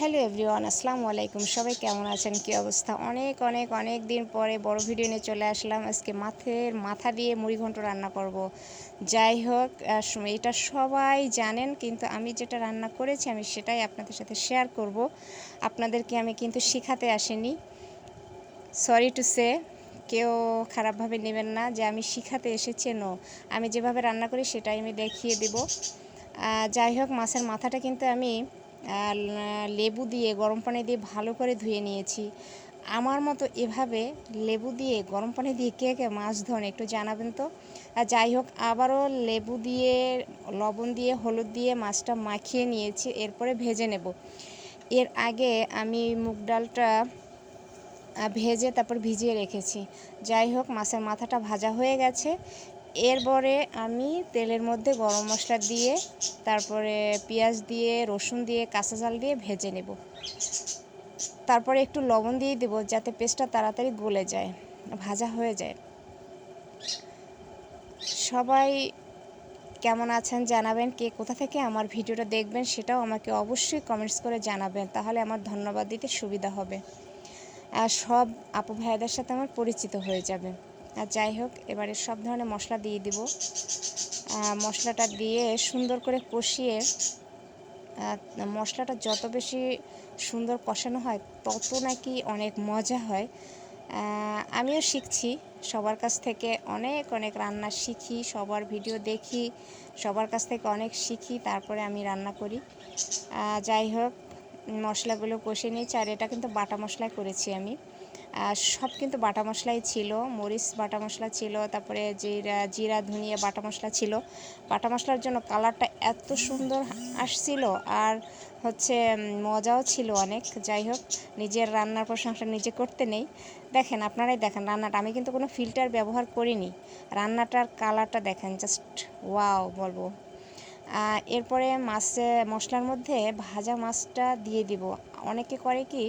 Hello everyone, আসসালামু আলাইকুম। সবাই কেমন আছেন? কী অবস্থা? অনেক অনেক অনেক দিন পরে বড় ভিডিও নিয়ে চলে আসলাম। আজকে মাথের মাথা দিয়ে মুড়ি ঘন্ট রান্না করব। যাই হোক এটা সবাই জানেন, কিন্তু আমি যেটা রান্না করেছি আমি সেটাই আপনাদের সাথে শেয়ার করব। আপনাদেরকে আমি কিন্তু শেখাতে আসিনি। সরি টু সে, কেউ খারাপভাবে নেবেন না যে আমি শিখাতে এসেছি, নো। আমি যেভাবে রান্না করি সেটাই আমি দেখিয়ে দেব। যাই হোক, মাছের মাথাটা কিন্তু আমি লেবু দিয়ে, গরম পানি দিয়ে ভালো করে ধুয়ে নিয়েছি। আমার মতো এভাবে লেবু দিয়ে, গরম পানি দিয়ে কে কে মাছ ধরেন একটু জানাবেন তো? আর যাই হোক, আবারও লেবু দিয়ে, লবণ দিয়ে, হলুদ দিয়ে মাছটা মাখিয়ে নিয়েছি, এরপরে ভেজে নেব। এর আগে আমি মুগ ডালটা ভেজে তারপর ভিজিয়ে রেখেছি। যাই হোক, মাছের মাথাটা ভাজা হয়ে গেছে। এরপরে আমি তেলের মধ্যে গরম মশলা দিয়ে, তারপরে পেঁয়াজ দিয়ে, রসুন দিয়ে, কাঁচা জাল দিয়ে ভেজে নেব। তারপরে একটু লবণ দিয়ে দেবো যাতে পেস্টটা তাড়াতাড়ি গলে যায়, ভাজা হয়ে যায়। সবাই কেমন আছেন জানাবেন, কে কোথা থেকে আমার ভিডিওটা দেখবেন সেটাও আমাকে অবশ্যই কমেন্টস করে জানাবেন, তাহলে আমার ধন্যবাদ দিতে সুবিধা হবে। আর সব আপু ভাইয়াদের সাথে আমার পরিচিত হয়ে যাবে আর যাই হোক, এবারে সব ধরনের মশলা দিয়ে দিব। মশলাটা দিয়ে সুন্দর করে কষিয়ে মশলাটা যত বেশি সুন্দর কষানো হয়, তত নাকি অনেক মজা হয়। আমিও শিখছি, সবার কাছ থেকে অনেক অনেক রান্না শিখি, সবার ভিডিও দেখি, সবার কাছ থেকে অনেক শিখি, তারপরে আমি রান্না করি। যাই হোক, মশলাগুলো কষে নিয়েছি, আর এটা কিন্তু বাটা মশলায় করেছি আমি। সব কিন্তু বাটা মশলাই ছিল, মরিচ বাটা মশলা ছিল, তারপরে জিরা জিরা, ধনিয়া বাটা মশলা ছিল। বাটা মশলার জন্য কালারটা এত সুন্দর আসছিল আর হচ্ছে মজাও ছিল অনেক। যাই হোক, নিজের রান্নার প্রশংসা নিজে করতে নেই। দেখেন, আপনারাই দেখেন রান্নাটা। আমি কিন্তু কোনো ফিল্টার ব্যবহার করিনি। রান্নাটার কালারটা দেখেন জাস্ট ওয়াও বলব। এরপরে মাছে, মশলার মধ্যে ভাজা মাছটা দিয়ে দিব। অনেকে করে কি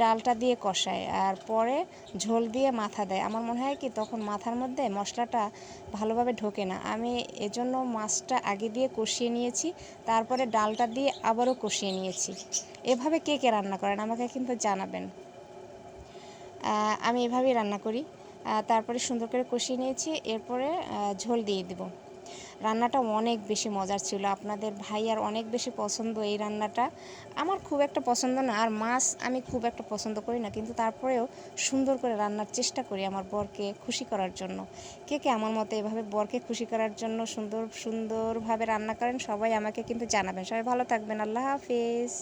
ডালটা দিয়ে কষায় আর পরে ঝোল দিয়ে মাথা দেয়। আমার মনে হয় কি, তখন মাথার মধ্যে মশলাটা ভালোভাবে ঢোকে না। আমি এজন্য মাছটা আগে দিয়ে কষিয়ে নিয়েছি, তারপরে ডালটা দিয়ে আবারও কষিয়ে নিয়েছি। এভাবে কে কে রান্না করেন আমাকে কিন্তু জানাবেন। আমি এভাবেই রান্না করি। তারপরে সুন্দর করে কষিয়ে নিয়েছি, এরপরে ঝোল দিয়ে দেব। রান্নাটা অনেক বেশি মজার ছিল। আপনাদের ভাইয়ার অনেক বেশি পছন্দ এই রান্নাটা। আমার খুব একটা পছন্দ না, আর মাছ আমি খুব একটা পছন্দ করি না, কিন্তু তারপরেও সুন্দর করে রান্নার চেষ্টা করি আমার বরকে খুশি করার জন্য। কে কে আমার মতো এভাবে বরকে খুশি করার জন্য সুন্দর, সুন্দরভাবে রান্না করেন, সবাই আমাকে কিন্তু জানাবেন। সবাই ভালো থাকবেন, আল্লাহ হাফিজ।